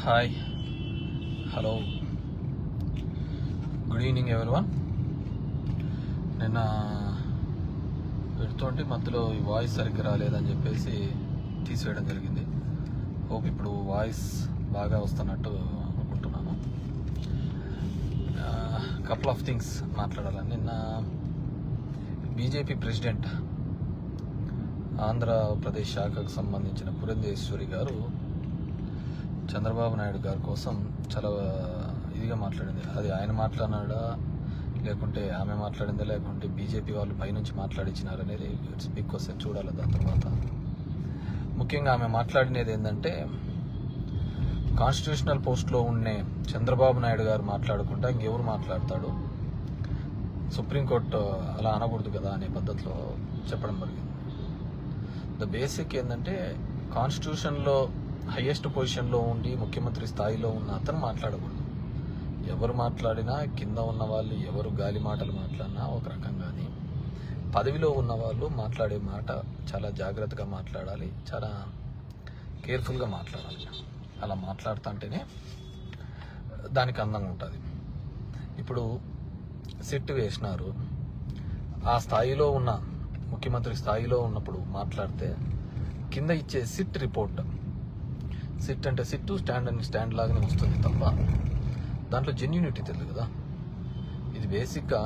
Hi. Hello. Good evening everyone. నిన్న పెడుతుంటే మధ్యలో ఈ వాయిస్ సరిగ్గా రాలేదని చెప్పేసి తీసివేయడం జరిగింది. హోప్ ఇప్పుడు వాయిస్ బాగా వస్తున్నట్టు అనుకుంటున్నాను. కపుల్ ఆఫ్ థింగ్స్ మాట్లాడాలని. నిన్న బీజేపీ ప్రెసిడెంట్ ఆంధ్రప్రదేశ్ శాఖకు సంబంధించిన పురంధేశ్వరి గారు చంద్రబాబు నాయుడు గారి కోసం చాలా ఇదిగా మాట్లాడింది. అది ఆయన మాట్లాడినాడా? లేకుంటే ఆమె మాట్లాడిందా? లేకుంటే బీజేపీ వాళ్ళు పైనుంచి మాట్లాడించినారు అనేది ఇట్స్ బిగ్ క్వశ్చన్. చూడాలి దాని తర్వాత. ముఖ్యంగా ఆమె మాట్లాడినది ఏంటంటే కాన్స్టిట్యూషనల్ పోస్ట్లో ఉండే చంద్రబాబు నాయుడు గారు మాట్లాడకుండా ఇంకెవరు మాట్లాడతాడు? సుప్రీంకోర్టు అలా అనకూడదు కదా అనే పద్ధతిలో చెప్పడం జరిగింది. ద బేసిక్ ఏంటంటే కాన్స్టిట్యూషన్లో హయ్యెస్ట్ పొజిషన్లో ఉండి ముఖ్యమంత్రి స్థాయిలో ఉన్న అతను మాట్లాడకూడదు. ఎవరు మాట్లాడినా కింద ఉన్న వాళ్ళు ఎవరు గాలి మాటలు మాట్లాడినా ఒక రకంగాని పదవిలో ఉన్న వాళ్ళు మాట్లాడే మాట చాలా జాగ్రత్తగా మాట్లాడాలి చాలా కేర్ఫుల్గా మాట్లాడాలి. అలా మాట్లాడుతుంటేనే దానికి అందంగా ఉంటుంది. ఇప్పుడు సిట్ వేసినారు. ఆ స్థాయిలో ఉన్న ముఖ్యమంత్రి స్థాయిలో ఉన్నప్పుడు మాట్లాడితే కింద ఇచ్చే సిట్ రిపోర్ట్ సిట్ అంటే సిట్టు స్టాండ్ అని స్టాండ్ లాగానే వస్తుంది తప్ప దాంట్లో జెన్యూనిటీ తెలియదు కదా. ఇది బేసిక్గా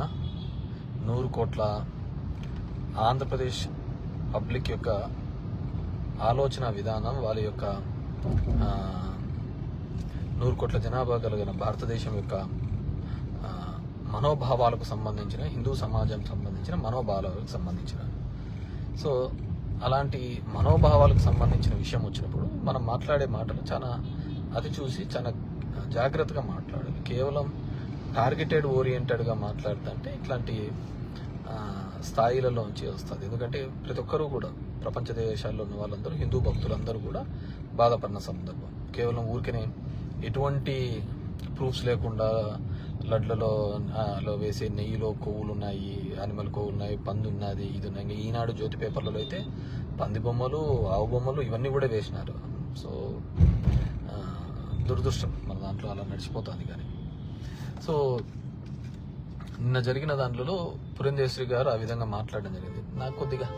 నూరు కోట్ల ఆంధ్రప్రదేశ్ పబ్లిక్ యొక్క ఆలోచన విధానం వాళ్ళ యొక్క నూరు కోట్ల జనాభా కలిగిన భారతదేశం యొక్క మనోభావాలకు సంబంధించిన హిందూ సమాజం సంబంధించిన మనోభావాలకు సంబంధించిన. సో అలాంటి మనోభావాలకు సంబంధించిన విషయం వచ్చినప్పుడు మనం మాట్లాడే మాటలు చాలా అది చూసి చాలా జాగ్రత్తగా మాట్లాడాలి. కేవలం టార్గెటెడ్ ఓరియంటెడ్గా మాట్లాడుతుంటే ఇట్లాంటి స్థాయిలలోంచి వస్తుంది. ఎందుకంటే ప్రతి ఒక్కరూ కూడా ప్రపంచ దేశాల్లో ఉన్న వాళ్ళందరూ హిందూ భక్తులందరూ కూడా బాధపడిన సందర్భం. కేవలం ఊరికనే ఎటువంటి ప్రూఫ్స్ లేకుండా లడ్లలో లో వేసే నెయ్యిలో కొవ్వులు ఉన్నాయి యానిమల్ కొవ్వులు ఉన్నాయి పంది ఉన్నది ఇది ఉన్నాయి. ఈనాడు జ్యోతి పేపర్లలో అయితే పంది బొమ్మలు ఆవు బొమ్మలు ఇవన్నీ కూడా వేసినారు. సో దురదృష్టం. మన దాంట్లో అలా నడిచిపోతుంది కానీ. సో నిన్న జరిగిన దాంట్లో పురంధేశ్వరి గారు ఆ విధంగా మాట్లాడడం జరిగింది. నాకు కొద్దిగా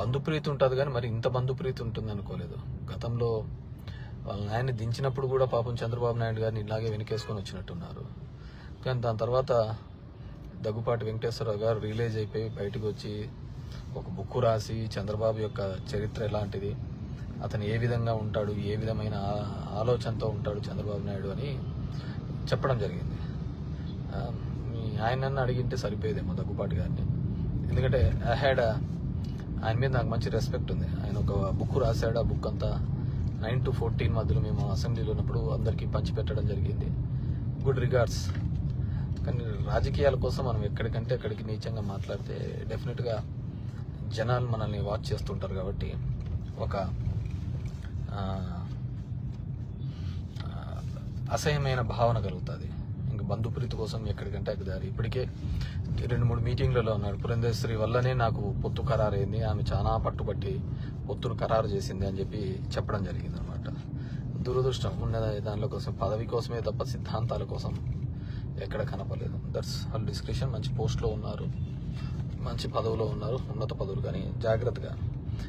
బంధుప్రీతి ఉంటుంది కానీ మరి ఇంత బంధుప్రీతి ఉంటుంది అనుకోలేదు. గతంలో వాళ్ళ నాయన్ని దించినప్పుడు కూడా పాపం చంద్రబాబు నాయుడు గారిని ఇలాగే వెనకేసుకొని వచ్చినట్టున్నారు. కానీ దాని తర్వాత దగ్గుపాటి వెంకటేశ్వరరావు గారు రిలీజ్ అయిపోయి బయటకు వచ్చి ఒక బుక్ రాసి చంద్రబాబు యొక్క చరిత్ర ఎలాంటిది అతను ఏ విధంగా ఉంటాడు ఏ విధమైన ఆలోచనతో ఉంటాడు చంద్రబాబు నాయుడు అని చెప్పడం జరిగింది. మీ ఆయనన్న అడిగింటే సరిపోయేదేమో దగ్గుపాటి గారిని. ఎందుకంటే ఐ హ్యాడ్ ఆయన మీద నాకు మంచి రెస్పెక్ట్ ఉంది. ఆయన ఒక బుక్ రాశాడు ఆ బుక్ అంతా నైన్ టు ఫోర్టీన్ మధ్యలో మేము అసెంబ్లీలో ఉన్నప్పుడు అందరికీ పంచిపెట్టడం జరిగింది. Good regards. కానీ రాజకీయాల కోసం మనం ఎక్కడికంటే అక్కడికి నీచంగా మాట్లాడితే డెఫినెట్గా జనాలు మనల్ని వాచ్ చేస్తుంటారు కాబట్టి ఒక అసహ్యమైన భావన కలుగుతుంది. ఇంక బంధుప్రీతి కోసం ఎక్కడికంటే అక్కడ దారి. ఇప్పటికే రెండు మూడు మీటింగ్లలో ఉన్నాడు పురంధేశ్వరి వల్లనే నాకు పొత్తు ఖరారైంది ఆమె చాలా పట్టుబట్టి పొత్తును ఖరారు చేసింది అని చెప్పి చెప్పడం జరిగింది అనమాట దురదృష్టం ఉన్న దానిలో కోసం పదవి కోసమే తప్ప సిద్ధాంతాల కోసం ఎక్కడ కనపడలేదు. దట్స్ వాళ్ళ డిస్క్రిప్షన్ మంచి పోస్ట్లో ఉన్నారు. మంచి పదవిలో ఉన్నారు. ఉన్నత పదవులు కానీ జాగ్రత్తగా.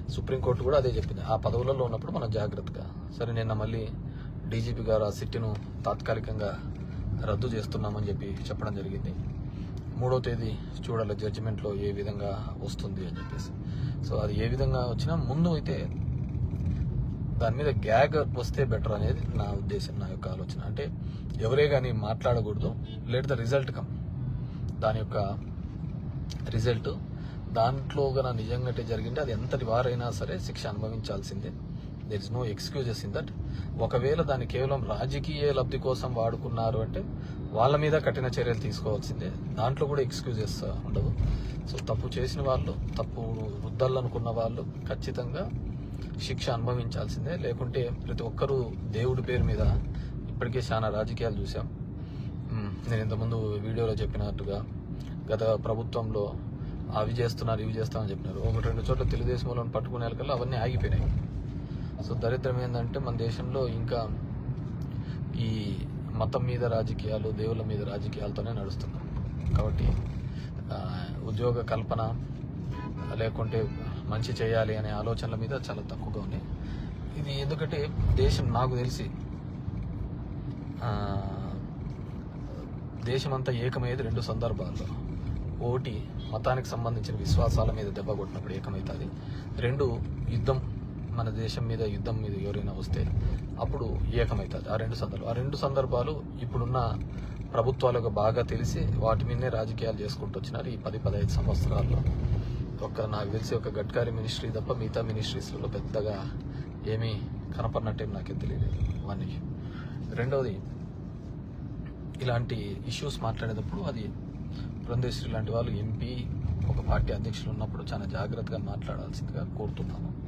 సుప్రీంకోర్టు కూడా అదే చెప్పింది. ఆ పదవులలో ఉన్నప్పుడు మనం జాగ్రత్తగా. సరే నిన్న మళ్ళీ డీజీపీ గారు ఆ సిట్టును తాత్కాలికంగా రద్దు చేస్తున్నామని చెప్పి చెప్పడం జరిగింది. మూడో తేదీ చూడాలి జడ్జిమెంట్లో ఏ విధంగా వస్తుంది అని చెప్పేసి. సో అది ఏ విధంగా వచ్చినా ముందు అయితే దాని మీద గ్యాగ్ వస్తే బెటర్ అనేది నా ఉద్దేశం నా యొక్క ఆలోచన. అంటే ఎవరే కానీ మాట్లాడకూడదు. లెట్ ద రిజల్ట్ కమ్ దాని యొక్క రిజల్ట్ దాంట్లో గన నిజంగా జరిగింటే అది ఎంతటి వారైనా సరే శిక్ష అనుభవించాల్సిందే. There is no excuses in that ఒకవేళ దాన్ని కేవలం రాజకీయ లబ్ధి కోసం వాడుకున్నారు అంటే వాళ్ళ మీద కఠిన చర్యలు తీసుకోవాల్సిందే. దాంట్లో కూడా ఎక్స్క్యూజెస్ ఉండవు. సో తప్పు చేసిన వాళ్ళు తప్పు వృద్ధాలనుకున్న వాళ్ళు ఖచ్చితంగా శిక్ష అనుభవించాల్సిందే. లేకుంటే ప్రతి ఒక్కరూ దేవుడి పేరు మీద ఇప్పటికే చాలా రాజకీయాలు చూసాం నేను ఇంతకుముందు వీడియోలో చెప్పినట్టుగా గత ప్రభుత్వంలో అవి చేస్తున్నారు ఇవి చేస్తామని చెప్పినారు. ఒకటి రెండు చోట్ల తెలుగుదేశం వాళ్ళని పట్టుకునే కల్లా అవన్నీ ఆగిపోయినాయి. సో దరిద్రం ఏంటంటే మన దేశంలో ఇంకా ఈ మతం మీద రాజకీయాలు దేవుళ్ళ మీద రాజకీయాలతోనే నడుస్తున్నాం. కాబట్టి ఉద్యోగ కల్పన లేకుంటే మంచి చేయాలి అనే ఆలోచనల మీద చాలా తక్కువగా ఉన్నాయి. ఇది ఎందుకంటే దేశం నాకు తెలిసి దేశమంతా ఏకమయ్యేది రెండు సందర్భాల్లో. ఒకటి మతానికి సంబంధించిన విశ్వాసాల మీద దెబ్బ కొట్టినప్పుడు ఏకమవుతుంది. రెండు యుద్ధం మన దేశం మీద యుద్ధం మీద ఎవరైనా వస్తే అప్పుడు ఏకమవుతుంది. ఆ రెండు సందర్భాలు. ఆ రెండు సందర్భాలు ఇప్పుడున్న ప్రభుత్వాలకు బాగా తెలిసి వాటి మీదనే రాజకీయాలు చేసుకుంటూ వచ్చినారు ఈ పది పదహైదు సంవత్సరాల్లో. ఒక నాకు తెలిసి ఒక గట్కారి మినిస్ట్రీ తప్ప మిగతా మినిస్ట్రీస్లలో పెద్దగా ఏమీ కనపడినట్టేం నాకేం తెలియలేదు వన్ రెండవది ఇలాంటి ఇష్యూస్ మాట్లాడేటప్పుడు అది బృందేశ్వరి లాంటి వాళ్ళు ఎంపీ ఒక పార్టీ అధ్యక్షులు ఉన్నప్పుడు చాలా జాగ్రత్తగా మాట్లాడాల్సిందిగా కోరుతున్నాను.